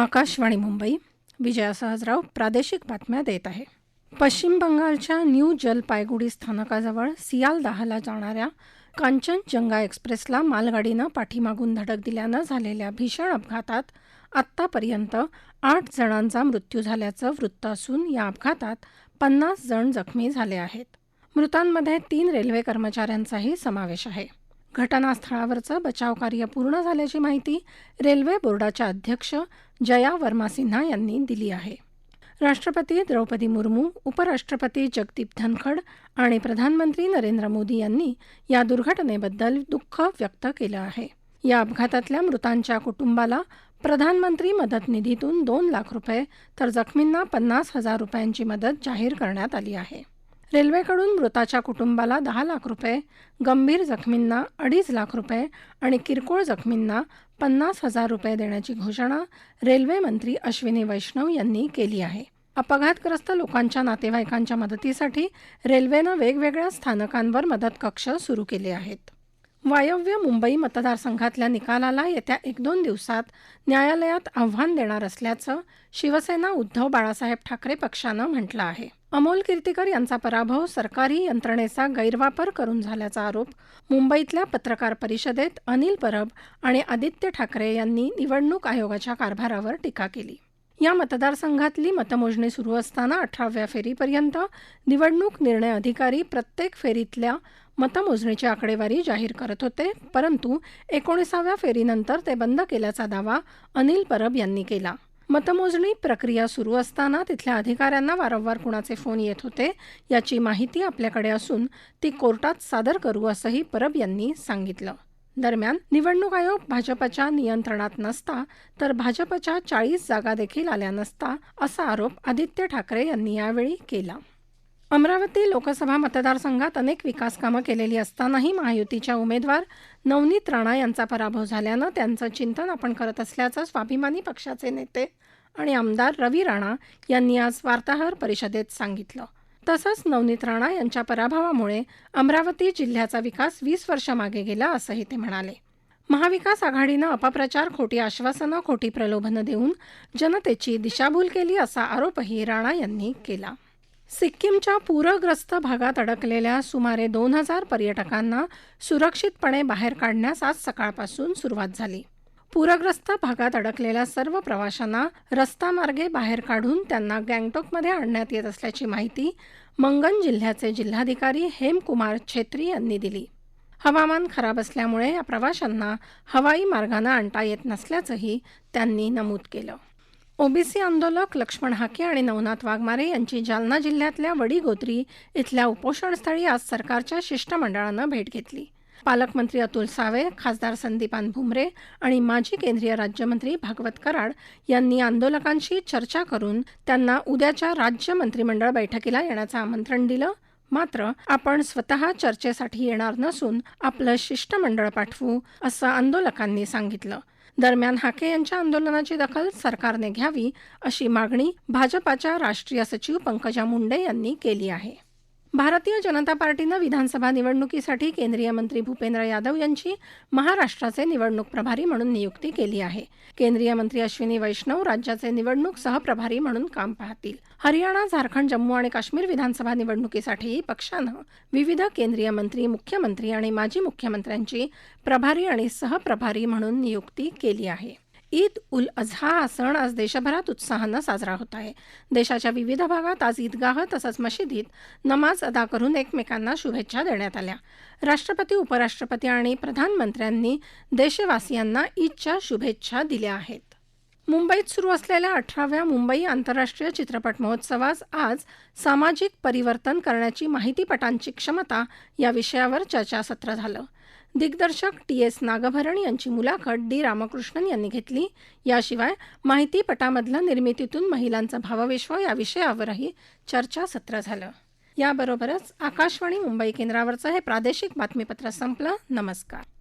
आकाशवाणी मुंबई विजया सहजराव प्रादेशिक बातम्या देत आहे. पश्चिम बंगालच्या न्यू जलपायगुडी स्थानकाजवळ सियालदहाला जाणाऱ्या कांचनजंगा एक्सप्रेसला मालगाडीनं पाठीमागून धडक दिल्यानं झालेल्या भीषण अपघातात आत्तापर्यंत आठ जणांचा मृत्यू झाल्याचं वृत्त असून या अपघातात पन्नास जण जखमी झाले आहेत. मृतांमध्ये तीन रेल्वे कर्मचाऱ्यांचाही समावेश आहे. घटनास्थळावरचं बचावकार्य पूर्ण झाल्याची माहिती रेल्वे बोर्डाच्या अध्यक्ष जया वर्मा सिन्हा यांनी दिली आहे. राष्ट्रपती द्रौपदी मुर्मू उपराष्ट्रपती जगदीप धनखड आणि प्रधानमंत्री नरेंद्र मोदी यांनी या दुर्घटनेबद्दल दुःख व्यक्त केलं आहे. या अपघातातल्या मृतांच्या कुटुंबाला प्रधानमंत्री मदत निधीतून दोन लाख रुपये तर जखमींना पन्नास हजार रुपयांची मदत जाहीर करण्यात आली आहे. रेल्वेकडून मृताच्या कुटुंबाला दहा लाख रुपये गंभीर जखमींना अडीच लाख रुपये आणि किरकोळ जखमींना पन्नास हजार रुपये देण्याची घोषणा रेल्वे मंत्री अश्विनी वैष्णव यांनी केली आहे. अपघातग्रस्त लोकांच्या नातेवाईकांच्या मदतीसाठी रेल्वेनं वेगवेगळ्या स्थानकांवर मदत कक्ष सुरू केले आहेत. वायव्य मुंबई मतदारसंघातल्या निकालाला येत्या एक दोन दिवसात न्यायालयात आव्हान देणार असल्याचं शिवसेना उद्धव बाळासाहेब ठाकरे पक्षानं म्हटलं आहे. अमोल कीर्तीकर यांचा पराभव सरकारी यंत्रणेचा गैरवापर करून झाल्याचा आरोप मुंबईतल्या पत्रकार परिषदेत अनिल परब आणि आदित्य ठाकरे यांनी निवडणूक आयोगाच्या कारभारावर टीका केली. या मतदारसंघातली मतमोजणी सुरू असताना अठराव्या फेरीपर्यंत निवडणूक निर्णय अधिकारी प्रत्येक फेरीतल्या मतमोजणीची आकडेवारी जाहीर करत होते परंतु एकोणीसाव्या फेरीनंतर ते बंद केल्याचा दावा अनिल परब यांनी केला. मतमोजणी प्रक्रिया सुरू असताना तिथल्या अधिकाऱ्यांना वारंवार कुणाचे फोन येत होते याची माहिती आपल्याकडे असून ती कोर्टात सादर करू असंही परब यांनी सांगितलं. दरम्यान निवडणूक आयोग भाजपच्या नियंत्रणात नसता तर भाजपच्या चाळीस जागा देखील आल्या नसता असा आरोप आदित्य ठाकरे यांनी यावेळी केला. अमरावती लोकसभा मतदारसंघात अनेक विकासकामं केलेली असतानाही महायुतीच्या उमेदवार नवनीत राणा यांचा पराभव झाल्यानं त्यांचं चिंतन आपण करत असल्याचं स्वाभिमानी पक्षाचे नेते आणि आमदार रवी राणा यांनी आज वार्ताहर परिषदेत सांगितलं. तसंच नवनीत राणा यांच्या पराभवामुळे अमरावती जिल्ह्याचा विकास वीस वर्ष मागे गेला असंही ते म्हणाले. महाविकास आघाडीनं अपप्रचार खोटी आश्वासनं खोटी प्रलोभनं देऊन जनतेची दिशाभूल केली असा आरोपही राणा यांनी केला. सिक्कीमच्या पूरग्रस्त भागात अडकलेल्या सुमारे दोन हजार पर्यटकांना सुरक्षितपणे बाहेर काढण्यास आज सकाळपासून सुरुवात झाली. पूरग्रस्त भागात अडकलेल्या सर्व प्रवाशांना रस्तामार्गे बाहेर काढून त्यांना गँगटॉकमध्ये आणण्यात येत असल्याची माहिती मंगन जिल्ह्याचे जिल्हाधिकारी हेमकुमार छेत्री यांनी दिली. हवामान खराब असल्यामुळे या प्रवाशांना हवाई मार्गानं आणता येत नसल्याचंही त्यांनी नमूद केलं. ओबीसी आंदोलक लक्ष्मण हाके आणि नवनाथ वाघमारे यांची जालना जिल्ह्यातल्या वडीगोत्री इथल्या उपोषणस्थळी आज सरकारच्या शिष्टमंडळानं भेट घेतली. पालकमंत्री अतुल सावे खासदार संदीपान भुमरे आणि माजी केंद्रीय राज्यमंत्री भागवत कराड यांनी आंदोलकांशी चर्चा करून त्यांना उद्याच्या राज्य मंत्रिमंडळ बैठकीला येण्याचं आमंत्रण दिलं. मात्र आपण स्वतः चर्चेसाठी येणार नसून आपलं शिष्टमंडळ पाठवू असं आंदोलकांनी सांगितलं. दरम्यान हाके यांच्या आंदोलनाची दखल सरकारने घ्यावी अशी मागणी भाजपाच्या राष्ट्रीय सचिव पंकजा मुंडे यांनी केली आहे. भारतीय जनता पार्टीनं विधानसभा निवडणुकीसाठी केंद्रीय मंत्री भूपेंद्र यादव यांची महाराष्ट्राचे निवडणूक प्रभारी म्हणून नियुक्ती केली आहे. केंद्रीय मंत्री अश्विनी वैष्णव राज्याचे निवडणूक सहप्रभारी म्हणून काम पाहतील. हरियाणा झारखंड जम्मू आणि काश्मीर विधानसभा निवडणुकीसाठीही पक्षानं विविध केंद्रीय मंत्री मुख्यमंत्री आणि माजी मुख्यमंत्र्यांची प्रभारी आणि सहप्रभारी म्हणून नियुक्ती केली आहे. ईद उल अझा हा सण आज देशभरात उत्साहानं साजरा होत आहे. देशाच्या विविध भागात आज ईदगाह तसंच मशिदीत नमाज अदा करून एकमेकांना शुभेच्छा देण्यात आल्या. राष्ट्रपती उपराष्ट्रपती आणि प्रधानमंत्र्यांनी देशवासियांना ईदच्या शुभेच्छा दिल्या आहेत. मुंबईत सुरू असलेल्या अठराव्या मुंबई आंतरराष्ट्रीय चित्रपट महोत्सवास आज सामाजिक परिवर्तन करण्याची माहितीपटांची क्षमता या विषयावर चर्चासत्र झालं. दिग्दर्शक टी एस नागभरण यांची मुलाखत डी रामकृष्णन यांनी घेतली. याशिवाय माहितीपटामधलं निर्मितीतून महिलांचं भावविश्व या विषयावरही चर्चासत्र झालं. याबरोबरच आकाशवाणी मुंबई केंद्रावरचं हे प्रादेशिक बातमीपत्र संपलं. नमस्कार.